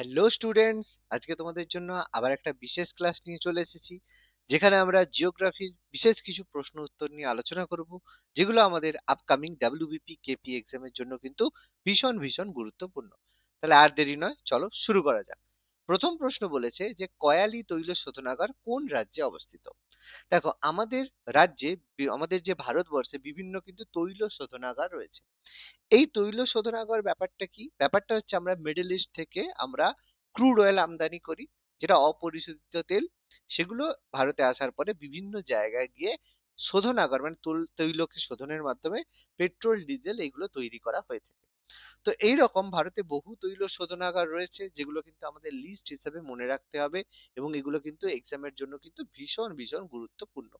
Hello students আজকে তোমাদের জন্য আবার একটা বিশেষ ক্লাস নিয়ে চলে এসেছি, যেখানে আমরা জিওগ্রাফির বিশেষ কিছু প্রশ্ন উত্তর নিয়ে আলোচনা করব, যেগুলো আমাদের আপকামিং ডাব্লিউবিপি কেপি এক্সামের জন্য কিন্তু ভীষণ ভীষণ গুরুত্বপূর্ণ। তাহলে আর দেরি নয়, চলো শুরু করা যাক। প্রথম প্রশ্ন বলেছে যে কয়ালি তৈল শোধনাগার কোন রাজ্যে অবস্থিত? দেখো, আমাদের রাজ্যে আমাদের যে ভারতবর্ষে বিভিন্ন কিন্তু তৈল শোধনাগার রয়েছে। এই তৈল শোধনাগার ব্যাপারটা কি? ব্যাপারটা হচ্ছে আমরা মিডল ইস্ট থেকে আমরা ক্রুড অয়েল আমদানি করি, যেটা অপরিশোধিত তেল। সেগুলো ভারতে আসার পরে বিভিন্ন জায়গায় গিয়ে শোধনাগার মানে তৈল- তৈলকে শোধনের মাধ্যমে পেট্রোল, ডিজেল এগুলো তৈরি করা হয়ে থাকে। তো এই রকম ভারতে বহু তৈল শোধনাগার রয়েছে, যেগুলো কিন্তু আমাদের লিস্ট হিসেবে মনে রাখতে হবে এবং এগুলো কিন্তু এক্সামের জন্য কিন্তু ভীষণ ভীষণ গুরুত্বপূর্ণ।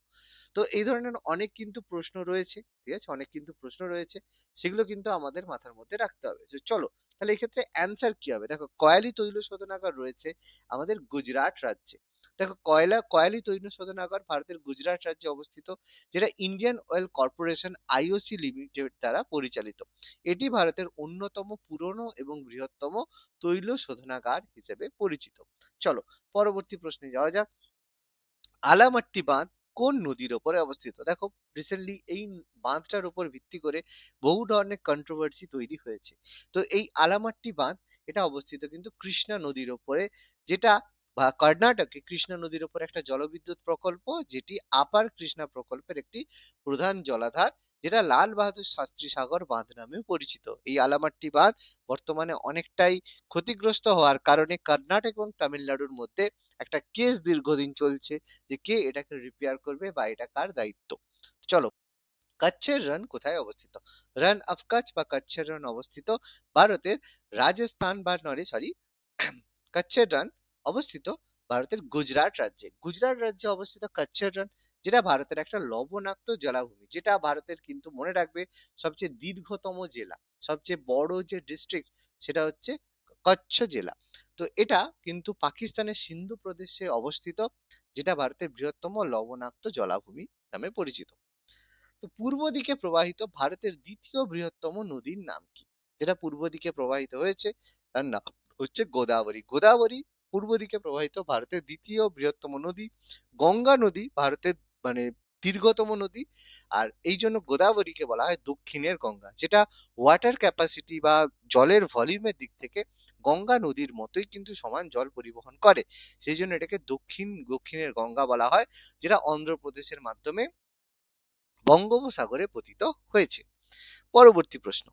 তো এই ধরনের অনেক কিন্তু প্রশ্ন রয়েছে, ঠিক আছে? অনেক কিন্তু প্রশ্ন রয়েছে, সেগুলো কিন্তু আমাদের মাথার মধ্যে রাখতে হবে। তো চলো, তাহলে এক্ষেত্রে অ্যান্সার কি হবে? দেখো, কয়ালি তৈল শোধনাগার রয়েছে আমাদের গুজরাট রাজ্যে। দেখো কয়লা, কয়ালি তৈল শোধনাগার ভারতের গুজরাট রাজ্যে অবস্থিত, যেটা Indian Oil Corporation IOC limited দ্বারা পরিচালিত। এটি ভারতের অন্যতম পুরনো এবং বৃহত্তম তৈল শোধনাগার হিসেবে পরিচিত। চলো, পরবর্তী প্রশ্নে যাওয়া যাক। আলামাট্টি বাঁধ কোন নদীর ওপরে অবস্থিত? দেখো রিসেন্টলি এই বাঁধটার উপর ভিত্তি করে বহু ধরনের কন্ট্রোভার্সি তৈরি হয়েছে। তো এই আলামাট্টি বাঁধ, এটা অবস্থিত কিন্তু কৃষ্ণা নদীর ওপরে, যেটা বা কর্ণাটকে কৃষ্ণা নদীর উপর একটা জলবিদ্যুৎ প্রকল্প, যেটি আপার কৃষ্ণা প্রকল্পের একটি প্রধান জলাধার, যেটা লাল বাহাদুর শাস্ত্রী সাগর বাঁধ নামেও পরিচিত। এই আলামাট্টি বাঁধ বর্তমানে অনেকটাই ক্ষতিগ্রস্ত হওয়ার কারণে কর্ণাটক এবং তামিলনাড়ুর মধ্যে একটা কেস দীর্ঘদিন চলছে যে কে এটাকে রিপেয়ার করবে বা এটা কার দায়িত্ব। চলো, কচ্ছের রান কোথায় অবস্থিত? রান অফ কচ্ছ বা কচ্ছের রান অবস্থিত ভারতের রাজস্থান বা নরে সরি কচ্ছের রান অবস্থিত ভারতের গুজরাট রাজ্যে। গুজরাট রাজ্যে অবস্থিত কচ্ছের যেটা ভারতের একটা লবণাক্ত জলাভূমি, যেটা ভারতের কিন্তু মনে রাখবে সবচেয়ে দীর্ঘতম জেলা। সবচেয়ে বড় যে ডিস্ট্রিক্ট সেটা হচ্ছে কচ্ছ জেলা। তো এটা কিন্তু পাকিস্তানের সিন্ধু প্রদেশে অবস্থিত, যেটা ভারতের বৃহত্তম লবণাক্ত জলাভূমি নামে পরিচিত। তো পূর্ব দিকে প্রবাহিত ভারতের দ্বিতীয় বৃহত্তম নদীর নাম কি? যেটা পূর্ব দিকে প্রবাহিত হয়েছে, তার নাম হচ্ছে গোদাবরী। গোদাবরী পূর্ব দিকে প্রবাহিত ভারতের দ্বিতীয় বৃহত্তম নদী গঙ্গা নদী, ভারতের মানে দীর্ঘতম নদী। আর এই জন্য গোদাবরীকে বলা হয় দক্ষিণের গঙ্গা, যেটা ওয়াটার ক্যাপাসিটি বা জলের ভলিউমের দিক থেকে গঙ্গা নদীর মতোই কিন্তু সমান জল পরিবহন করে। সেই জন্য এটাকে দক্ষিণ, দক্ষিণের গঙ্গা বলা হয়, যেটা অন্ধ্রপ্রদেশের মাধ্যমে বঙ্গোপসাগরে পতিত হয়েছে। পরবর্তী প্রশ্ন,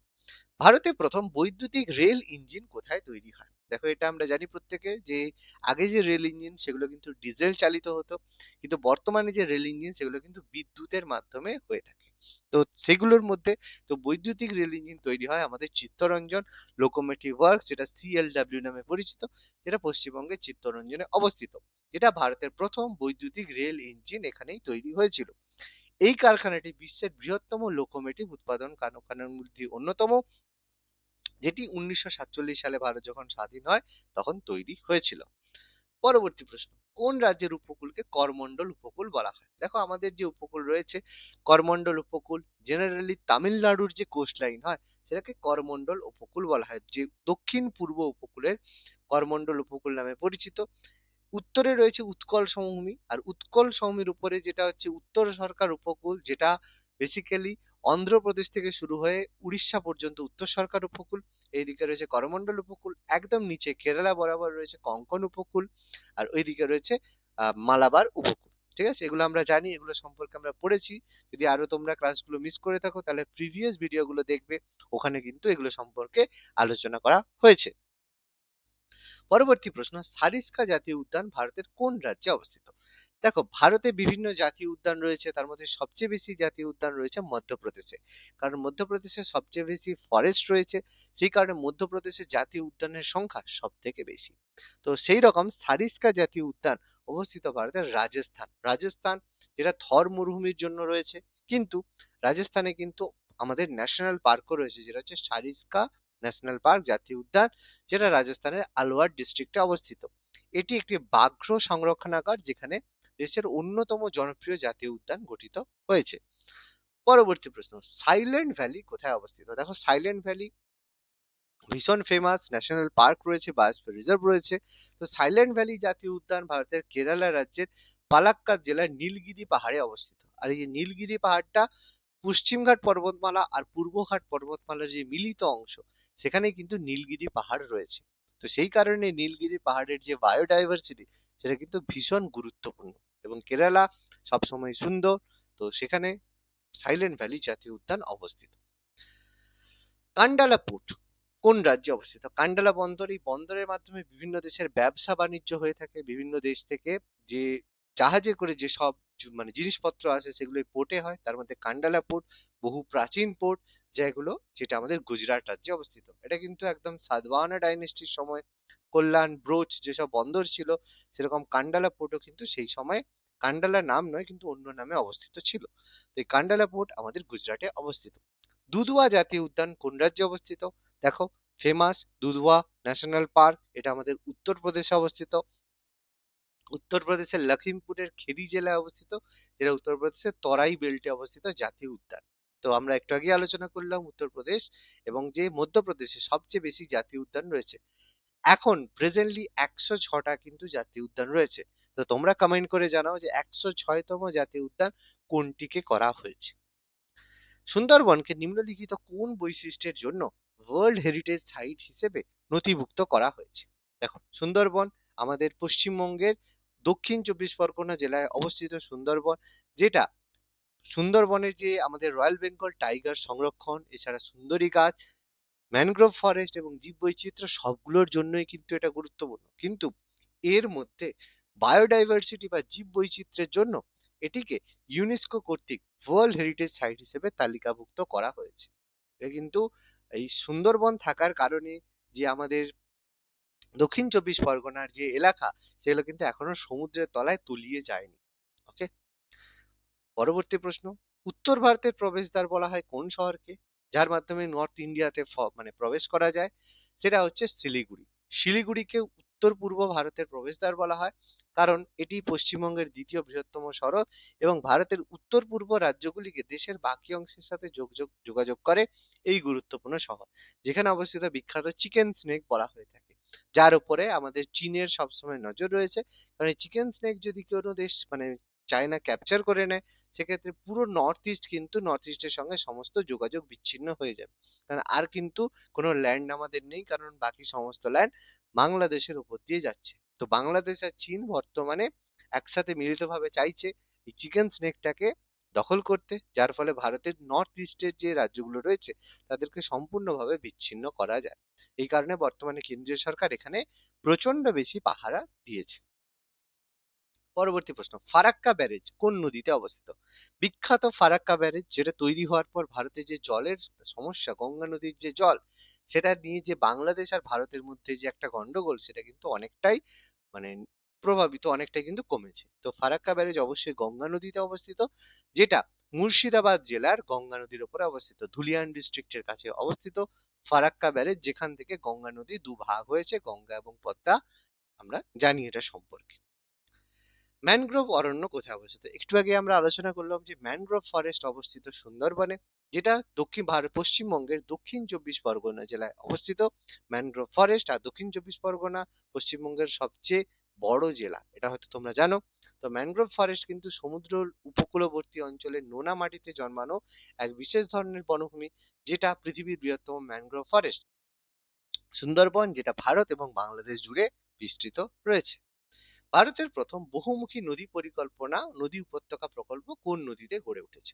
ভারতে প্রথম বৈদ্যুতিক রেল ইঞ্জিন কোথায় তৈরি হয়? দেখো এটা আমরা জানি প্রত্যেকে যে আগে যে রেল ইঞ্জিন সেগুলো কিন্তু ডিজেল চালিত হতো, কিন্তু বর্তমানে যে রেল ইঞ্জিন সেগুলো কিন্তু বিদ্যুতের মাধ্যমে হয়ে থাকে। তো সেগুলোর মধ্যে, তো বৈদ্যুতিক রেল ইঞ্জিন তৈরি হয় আমাদের চিত্তরঞ্জন লোকোমোটিভ ওয়ার্ক যেটা সিএলডাব্লিউ নামে পরিচিত, যেটা পশ্চিমবঙ্গের চিত্তরঞ্জনে অবস্থিত। যেটা ভারতের প্রথম বৈদ্যুতিক রেল ইঞ্জিন এখানেই তৈরি হয়েছিল। এই কারখানাটি বিশ্বের বৃহত্তম লোকোমোটিভ উৎপাদন কারখানার মধ্যে অন্যতম। যেটি উনিশশো সাতচল্লিশ সালে ভারত যখন স্বাধীন হয়, তখন তৈরি হয়েছিল। পরবর্তী প্রশ্ন, কোন রাজ্যের উপকূলকে করমণ্ডল উপকূল বলা হয়? দেখো আমাদের যে উপকূল রয়েছে, করমণ্ডল উপকূল জেনারেলি তামিলনাড়ুর যে কোস্ট লাইন হয়, সেটাকে করমণ্ডল উপকূল বলা হয়। যে দক্ষিণ পূর্ব উপকূলের করমণ্ডল উপকূল নামে পরিচিত। উত্তরে রয়েছে উৎকল সমভূমি, আর উৎকল সমভূমির উপরে যেটা হচ্ছে উত্তর সরকার উপকূল, যেটা বেসিক্যালি অন্ধ্রপ্রদেশ থেকে শুরু হয়ে উড়িষ্যা পর্যন্ত, উত্তর সরকার উপকূল, এইদিকে রয়েছে করমণ্ডল উপকূল, একদম নিচে কেরালা বরাবর রয়েছে কঙ্কন উপকূল, আর ওইদিকে রয়েছে মালাবার উপকূল। ঠিক আছে? এগুলো আমরা জানি, এগুলো সম্পর্কে আমরা পড়েছি। যদি আরও তোমরা ক্লাসগুলো মিস করে থাকো, তাহলে প্রিভিয়াস ভিডিওগুলো দেখবে। ওখানে কিন্তু এগুলো সম্পর্কে আলোচনা করা হয়েছে। পরবর্তী প্রশ্ন, সারিস্কা জাতীয় উদ্যান ভারতের কোন রাজ্যে অবস্থিত? দেখো, ভারতে বিভিন্ন জাতীয় উদ্যান রয়েছে, তার মধ্যে সবচেয়ে বেশি জাতীয় উদ্যান রয়েছে মধ্যপ্রদেশে। কারণ মধ্যপ্রদেশে সবচেয়ে বেশি ফরেস্ট রয়েছে, সেই কারণে মধ্যপ্রদেশে জাতীয় উদ্যানের সংখ্যা সব থেকে বেশি। তো সেই রকম সারিস্কা জাতীয় উদ্যান অবস্থিত ভারতের রাজস্থান। রাজস্থান যেটা থর মরুভূমির জন্য রয়েছে, কিন্তু রাজস্থানে কিন্তু আমাদের ন্যাশনাল পার্কও রয়েছে, যেটা হচ্ছে সারিস্কা ন্যাশনাল পার্ক জাতীয় উদ্যান, যেটা রাজস্থানের আলওয়ার ডিস্ট্রিক্টে অবস্থিত। এটি একটি বাঘ্র সংরক্ষণাগার, যেখানে দেশের অন্যতম জনপ্রিয় জাতীয় উদ্যান গঠিত হয়েছে। পরবর্তী প্রশ্ন সাইলেন্ট ভ্যালি কোথায় অবস্থিত? দেখো সাইলেন্ট ভ্যালি ভীষণ ফেমাস ন্যাশনাল পার্ক রয়েছে বায়োস্ফিয়ার রিজার্ভ রয়েছে। তো সাইলেন্ট ভ্যালি জাতীয় উদ্যান ভারতের কেরালা রাজ্যের পালাক্কাদ জেলার নীলগিরি পাহাড়ে অবস্থিত। আর এই নীলগিরি পাহাড়টা পশ্চিমঘাট পর্বতমালা আর পূর্বঘাট পর্বতমালার যে মিলিত অংশ সেখানে কিন্তু নীলগিরি পাহাড় রয়েছে। তো সেই কারণে নীলগিরি পাহাড়ের যে বায়োডাইভার্সিটি সেটা কিন্তু ভীষণ গুরুত্বপূর্ণ। এবং কেরালা সবসময় সুন্দর। তো সেখানে সাইলেন্ট ভ্যালি জাতীয় উদ্যান অবস্থিত। কান্ডালা পোর্ট কোন রাজ্যে অবস্থিত? কান্ডালা বন্দর এই বন্দরের মাধ্যমে বিভিন্ন দেশের ব্যবসা বাণিজ্য হয়ে থাকে। বিভিন্ন দেশ থেকে যে জাহাজে করে যে সব মানে জিনিসপত্র আছে সেগুলো পোর্টে হয়। তার মধ্যে কান্ডালা পোর্ট বহু প্রাচীন পোর্ট যেগুলো যেটা আমাদের গুজরাট রাজ্যে অবস্থিত। এটা কিন্তু একদম সাতবাহানা ডাইনেস্টির সময় কল্যাণ ব্রোচ যেসব বন্দর ছিল, সেরকম কান্ডালা পোর্টও কিন্তু সেই সময় কান্ডালা নাম নয়, কিন্তু অন্য নামে অবস্থিত ছিল। তো এই কান্ডালা পোর্ট আমাদের গুজরাটে অবস্থিত। দুধুয়া জাতীয় উদ্যান কোন রাজ্যে অবস্থিত? দেখো ফেমাস দুধুয়া ন্যাশনাল পার্ক এটা আমাদের উত্তরপ্রদেশে অবস্থিত। উত্তরপ্রদেশের লখিমপুরের খেরি জেলায় অবস্থিত, যেটা উত্তরপ্রদেশের তরাই বেল্টে অবস্থিত জাতীয় উদ্যান। তো আমরা একটু আগে আলোচনা করলাম উত্তরপ্রদেশ এবং যে মধ্যপ্রদেশে সবচেয়ে বেশি জাতীয় উদ্যান রয়েছে। এখন প্রেজেন্টলি একশো ছটা কিন্তু জাতীয় উদ্যান রয়েছে। তো তোমরা কমেন্ট করে জানাও যে একশো ছয়তম জাতীয় উদ্যান কোনটিকে করা হয়েছে। সুন্দরবনকে নিম্নলিখিত কোন বৈশিষ্ট্যের জন্য ওয়ার্ল্ড হেরিটেজ সাইট হিসেবে নথিভুক্ত করা হয়েছে? দেখো, সুন্দরবন আমাদের পশ্চিমবঙ্গের দক্ষিণ চব্বিশ পরগনা জেলায় অবস্থিত সুন্দরবন, যেটা সুন্দরবনের যে আমাদের রয়্যাল বেঙ্গল টাইগার সংরক্ষণ, এছাড়া সুন্দরী গাছ ম্যানগ্রোভ ফরেস্ট এবং জীববৈচিত্র্য সবগুলোর জন্যই কিন্তু এটা গুরুত্বপূর্ণ। কিন্তু এর মধ্যে বায়োডাইভার্সিটি বা জীব জীববৈচিত্র্যের জন্য এটিকে ইউনেস্কো কর্তৃক ওয়ার্ল্ড হেরিটেজ সাইট হিসেবে তালিকাভুক্ত করা হয়েছে। এটা কিন্তু এই সুন্দরবন থাকার কারণে যে আমাদের দক্ষিণ চব্বিশ পরগনার যে এলাকা, সেগুলো কিন্তু এখনও সমুদ্রের তলায় তলিয়ে যায়নি। ওকে পরবর্তী প্রশ্ন, উত্তর ভারতের প্রবেশদ্বার বলা হয় কোন শহরকে? যার মাধ্যমে নর্থ ইন্ডিয়াতে মানে প্রবেশ করা যায়, সেটা হচ্ছে শিলিগুড়ি। শিলিগুড়িকে উত্তর পূর্ব ভারতের প্রবেশদ্বার বলা হয়। কারণ এটি পশ্চিমবঙ্গের দ্বিতীয় বৃহত্তম শহর এবং ভারতের উত্তর পূর্ব রাজ্যগুলিকে দেশের বাকি অংশের সাথে যোগাযোগ যোগাযোগ করে এই গুরুত্বপূর্ণ শহর, যেখানে অবস্থিত বিখ্যাত চিকেন স্নেক বলা হয়ে থাকে। যার উপরে আমাদের চীনের সবসময় নজর রয়েছে। কারণ চিকেন স্নেক যদি কোনো দেশ মানে চায়না ক্যাপচার করে নেয়, সেক্ষেত্রে পুরো নর্থ ইস্ট কিন্তু নর্থ ইস্টের সঙ্গে সমস্ত যোগাযোগ বিচ্ছিন্ন হয়ে যাবে। কারণ আর কিন্তু কোনো ল্যান্ড আমাদের নেই, কারণ বাকি সমস্ত ল্যান্ড বাংলাদেশের উপর দিয়ে যাচ্ছে। তো বাংলাদেশ আর চীন বর্তমানে একসাথে মিলিতভাবে চাইছে এই চিকেন স্নেকটাকে দখল করতে, যার ফলে ভারতের নর্থ ইস্টের যে রাজ্যগুলো রয়েছে তাদেরকে সম্পূর্ণভাবে বিচ্ছিন্ন করা যায়। এই কারণে বর্তমানে কেন্দ্রীয় সরকার এখানে প্রচণ্ড বেশি পাহারা দিয়েছে। পরবর্তী প্রশ্ন, ফারাক্কা ব্যারেজ কোন নদীতে অবস্থিত? বিখ্যাত ফারাক্কা ব্যারেজ যেটা তৈরি হওয়ার পর ভারতের যে জলের সমস্যা, গঙ্গা নদীর যে জল সেটা নিয়ে যে বাংলাদেশ আর ভারতের মধ্যে যে একটা গন্ডগোল, সেটা কিন্তু অনেকটাই মানে প্রভাবিত, অনেকটাই কিন্তু কমেছে। তো ফারাক্কা ব্যারেজ অবশ্যই গঙ্গা নদীতে অবস্থিত, যেটা মুর্শিদাবাদ জেলার গঙ্গা নদীর উপরে অবস্থিত। ধুলিয়ান ডিস্ট্রিক্টের কাছে অবস্থিত ফারাক্কা ব্যারেজ, যেখান থেকে গঙ্গা নদী দু ভাগ হয়েছে, গঙ্গা এবং পদ্মা। আমরা জানি এটা সম্পর্কে। ম্যানগ্রোভ অরণ্য কোথায় অবস্থিত? একটু আগে আমরা আলোচনা করলাম যে ম্যানগ্রোভ ফরেস্ট অবস্থিত সুন্দরবনে। যেটা দক্ষিণ ভারত পশ্চিমবঙ্গের দক্ষিণ চব্বিশ পরগনা জেলায় অবস্থিত। ম্যানগ্রোভ ফরেস্ট আর দক্ষিণ চব্বিশ পরগনা পশ্চিমবঙ্গের সবচেয়ে বড় জেলা, এটা হয়তো তোমরা জানো। তো ম্যানগ্রোভ ফরেস্ট কিন্তু সমুদ্র উপকূলবর্তী অঞ্চলের নোনা মাটিতে জন্মানো এক বিশেষ ধরনের বনভূমি, যেটা পৃথিবীর বৃহত্তম ম্যানগ্রোভ ফরেস্ট। সুন্দরবন, যেটা ভারত এবং বাংলাদেশ জুড়ে বিস্তৃত রয়েছে। ভারতের প্রথম বহুমুখী নদী পরিকল্পনা, নদী উপত্যকা প্রকল্প কোন নদীতে গড়ে উঠেছে?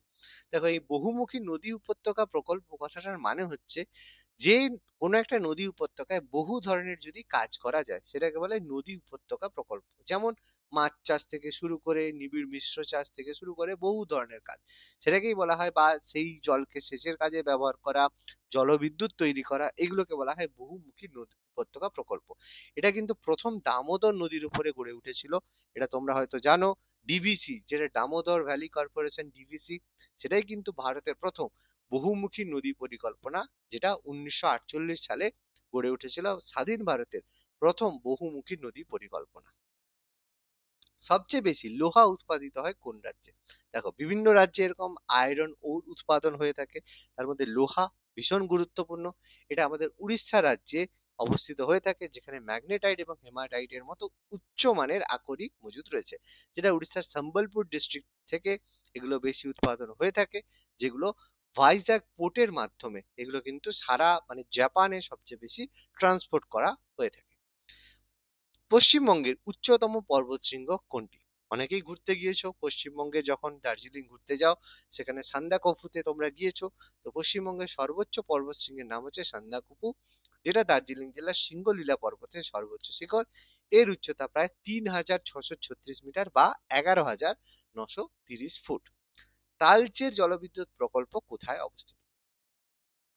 দেখো, এই বহুমুখী নদী উপত্যকা প্রকল্প কথাটার মানে হচ্ছে যে কোনো একটা নদী উপত্যকায় বহু ধরনের যদি কাজ করা যায়, সেটাকে বলে নদী উপত্যকা প্রকল্প। যেমন মাছ চাষ থেকে শুরু করে নিবিড় মিশ্র চাষ থেকে শুরু করে বহু ধরনের কাজ। সেটাকেই বলা হয় বা সেই জলকে সেচের কাজে ব্যবহার করা, জলবিদ্যুৎ তৈরি করা, এগুলোকে বলা হয় বহুমুখী নদী উপত্যকা প্রকল্প। এটা কিন্তু প্রথম দামোদর নদীর উপরে গড়ে উঠেছিল। এটা তোমরা হয়তো জানো। ডিভিসি যেটা দামোদর ভ্যালি কর্পোরেশন ডিভিসি সেটাই কিন্তু ভারতের প্রথম বহুমুখী নদী পরিকল্পনা, যেটা উনিশশো আটচল্লিশ সালে গড়ে উঠেছিল স্বাধীন ভারতের প্রথম বহুমুখী নদী পরিকল্পনা। সবচেয়ে বেশি লোহা উৎপাদিত হয় কোন রাজ্যে? দেখো, বিভিন্ন রাজ্যে এরকম আয়রন ওর উৎপাদন হয়ে থাকে, তার মধ্যে লোহা ভীষণ গুরুত্বপূর্ণ। এটা আমাদের উড়িষ্যা রাজ্যে অবস্থিত হয়ে থাকে, যেখানে ম্যাগনেটাইট এবং হেমাটাইটের মতো উচ্চমানের আকরিক মজুদ রয়েছে, যেটা উড়িষ্যার সম্বলপুর ডিস্ট্রিক্ট থেকে এগুলো বেশি উৎপাদন হয়ে থাকে, যেগুলো ভাইজাগ পোর্টের মাধ্যমে এগুলো কিন্তু সারা মানে জাপানে সবচেয়ে বেশি ট্রান্সপোর্ট করা হয়ে থাকে। পশ্চিমবঙ্গের উচ্চতম পর্বতশৃঙ্গ কোনটি? অনেকেই ঘুরতে গিয়েছো, পশ্চিমবঙ্গে যখন দার্জিলিং ঘুরতে যাও, সেখানে সান্দাকফুতে তোমরা গিয়েছো, তো পশ্চিমবঙ্গের সর্বোচ্চ পর্বতশৃঙ্গের নাম হচ্ছে সান্দাকফু, যেটা দার্জিলিং জেলার সিঙ্গলীলা পর্বতের সর্বোচ্চ শিখর। এর উচ্চতা প্রায় তিন হাজার ছশো ছত্রিশ মিটার বা এগারো হাজার নশো তিরিশ ফুট। তালচের জলবিদ্যুৎ প্রকল্প কোথায় অবস্থিত?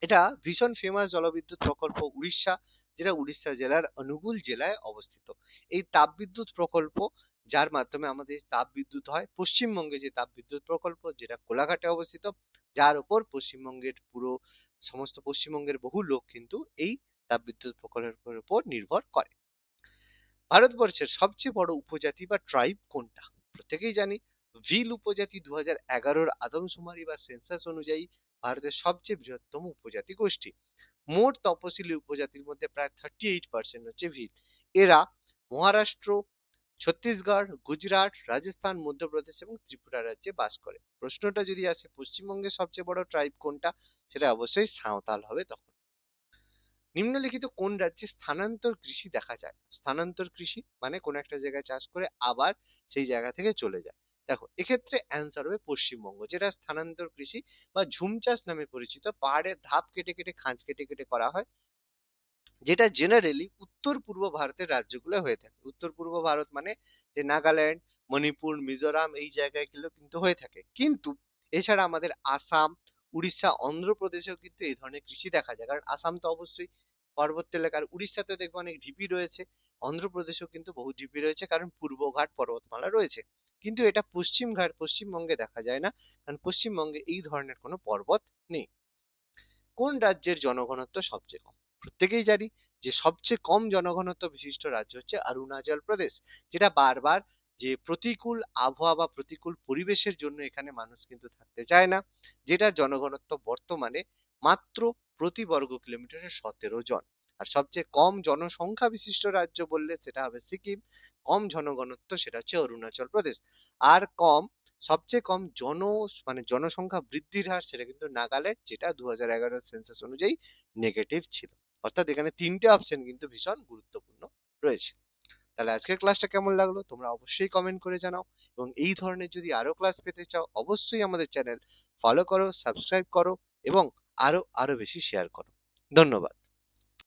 এটা ভীষণ ফেমাস জলবিদ্যুৎ প্রকল্প উড়িষ্যা, যেটা উড়িষ্যা জেলার অনুগুল জেলায় অবস্থিত। এই তাপবিদ্যুৎ প্রকল্প, যার মাধ্যমে আমাদের তাপবিদ্যুৎ হয়, পশ্চিমবঙ্গে যে তাপবিদ্যুৎ প্রকল্প, যেটা কোলাঘাটে অবস্থিত, যার উপর পশ্চিমবঙ্গের পুরো, সমস্ত পশ্চিমবঙ্গের বহু লোক কিন্তু এই তাপবিদ্যুৎ প্রকল্পের উপর নির্ভর করে। ভারতবর্ষের সবচেয়ে বড় উপজাতি বা ট্রাইব কোনটা? প্রত্যেকেই জানি ভিল উপজাতি দু হাজার এগারোর আদমশুমারি বা সেন্সাস অনুযায়ী ভারতের সবচেয়ে বৃহত্তম উপজাতি গোষ্ঠী। মোট তপশিলি উপজাতির মধ্যে প্রায় থার্টি এইট পার্সেন্ট হচ্ছে ভিল। এরা মহারাষ্ট্র, ছত্তিশগড়, গুজরাট, রাজস্থান, মধ্যপ্রদেশ এবং ত্রিপুরা রাজ্যে বাস করে। প্রশ্নটা যদি আসে, পশ্চিমবঙ্গের সবচেয়ে বড় ট্রাইব কোনটা? সেটা অবশ্যই সাঁওতাল হবে তখন। নিম্নলিখিত কোন রাজ্যে স্থানান্তর কৃষি দেখা যায়? স্থানান্তর কৃষি মানে কোন একটা জায়গায় চাষ করে আবার সেই জায়গা থেকে চলে যায়। দেখো, এক্ষেত্রে অ্যান্সার হবে পশ্চিমবঙ্গ, যেটা স্থানান্তর কৃষি বা ঝুম চাষ নামে পরিচিত। পাহাড়ের ধাপ কেটে কেটে খাঁজ কেটে কেটে করা হয়, যেটা জেনারেলি উত্তর পূর্ব ভারতের রাজ্যগুলো হয়ে থাকে। উত্তর পূর্ব ভারত মানে যে নাগাল্যান্ড, মণিপুর, মিজোরাম, এই জায়গাগুলো কিন্তু হয়ে থাকে। কিন্তু এছাড়া আমাদের আসাম, উড়িষ্যা, অন্ধ্রপ্রদেশেও কিন্তু এই ধরনের কৃষি দেখা যায়। কারণ আসাম তো অবশ্যই পার্বত্য এলাকার, উড়িষ্যাতে দেখব অনেক ঢিপি রয়েছে, অন্ধ্রপ্রদেশেও কিন্তু বহু ঢিপি রয়েছে, কারণ পূর্বঘাট পর্বতমালা রয়েছে। কিন্তু এটা পশ্চিমঘাট পশ্চিমবঙ্গে দেখা যায় না। কারণ পশ্চিমবঙ্গে এই ধরনের কোনো পর্বত নেই। কোন রাজ্যের জনঘনত্ব সবচেয়ে কম? প্রত্যেকেই জানি যে সবচেয়ে কম জনঘনত্ব বিশিষ্ট রাজ্য হচ্ছে অরুণাচল প্রদেশ, যেটা বারবার যে প্রতিকূল আবহাওয়া বা প্রতিকূল পরিবেশের জন্য এখানে মানুষ কিন্তু থাকতে চায় না, যেটার জনঘনত্ব বর্তমানে মাত্র প্রতি বর্গ কিলোমিটারে সতেরো জন। আর সবচেয়ে কম জনসংখ্যা বিশিষ্ট রাজ্য বললে সেটা হবে সিকিম। কম জনঘনত্ব সেটা হচ্ছে অরুণাচল প্রদেশ। আর কম, সবচেয়ে কম জন মানে জনসংখ্যা বৃদ্ধির হার সেটা কিন্তু নাগাল্যান্ড, যেটা দু হাজার এগারো সেন্সাস অনুযায়ী নেগেটিভ ছিল। অর্থাৎ এখানে তিনটে অপশন কিন্তু ভীষণ গুরুত্বপূর্ণ রয়েছে। তাহলে আজকের ক্লাসটা কেমন লাগল? তোমরা অবশ্যই কমেন্ট করে জানাও। এবং এই ধরনের যদি আরও ক্লাস পেতে চাও, অবশ্যই আমাদের চ্যানেল ফলো করো সাবস্ক্রাইব করো এবং আরও আরও বেশি শেয়ার করো। ধন্যবাদ।